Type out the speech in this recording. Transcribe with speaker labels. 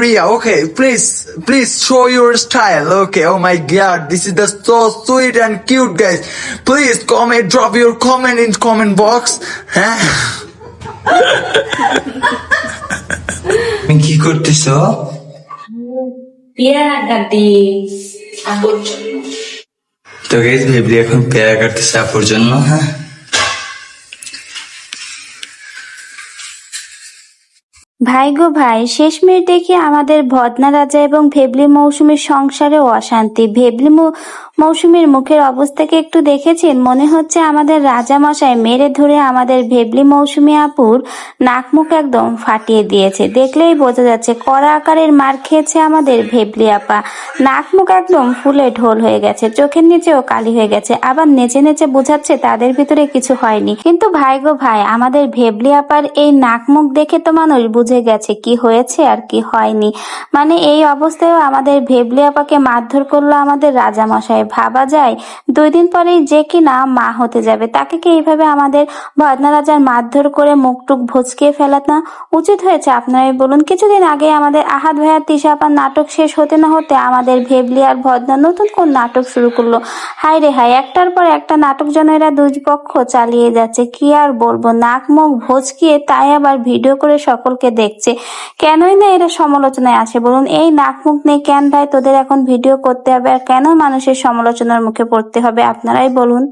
Speaker 1: Ria, okay, please, please show your style. Okay, oh my god, this is the so sweet and cute guys. Please comment, drop your comment in comment box. হ্যাঁ তুমি কি করতেছো
Speaker 2: পেয়ারা কাটি আপুর জন্য
Speaker 1: তো গাইজ ভেবলি এখন পেয়ারা কাটতেছে আপুর জন্য হ্যাঁ
Speaker 3: ভাই গো ভাই শেষমেশ দেখি আমাদের ভদনা রাজা এবং ভেবলি মৌসুমীর সংসারে অশান্তি। ভেবলি মৌসুমীর মুখের অবস্থাকে একটু দেখেছেন? মনে হচ্ছে আমাদের রাজা মশাই মেরে ধরে আমাদের ভেবলি মৌসুমী আপুর নাক মুখ একদম ফাটিয়ে দিয়েছে। দেখলেই বোঝা যাচ্ছে কড়া আকারের মার খেয়েছে আমাদের ভেবলি আপা। নাক মুখ একদম ফুলে ঢোল হয়ে গেছে, চোখের নিচেও কালি হয়ে গেছে। আবার নেচে নেচে বোঝাচ্ছে তাদের ভিতরে কিছু হয়নি। কিন্তু ভাই গো ভাই, আমাদের ভেবলি আপার এই নাক মুখ দেখে তো মানুষ বুঝে গেছে কি হয়েছে আর কি হয়নি। মানে এই অবস্থায়ও আমাদের ভেবলি আপাকে মারধর করল আমাদের রাজামশাই ভাবা যায়? দুই দিন পরেই যে কিনা মা হতে যাবে। তাকে কি এইভাবে আমাদের ভদনা রাজার মারধর করে মুখটুক ভচকিয়ে ফেলা না? উচিত হয়েছে আপনারাই বলুন, কিছুদিন আগে আমাদের আহাদ ভাইয়ার তিশা আপার নাটক শেষ হতে না হতে আমাদের ভেবলি আর ভদনা নতুন কোন নাটক শুরু করল? হাই রে হাই একটার পর একটা নাটক যেন এরা দুই পক্ষ চালিয়ে যাচ্ছে। কি আর বলব, নাক মুখ ভচকিয়ে তাই আবার ভিডিও করে সকলকে দেখছে। কেনই না এরা সমালোচনায় আসে বলুন, এই নাক মুখ নিয়ে কেন ভাই তোদের এখন ভিডিও করতে হবে? আর কেন মানুষের সমালোচনার মুখে পড়তে হবে। আপনারাই বলুন।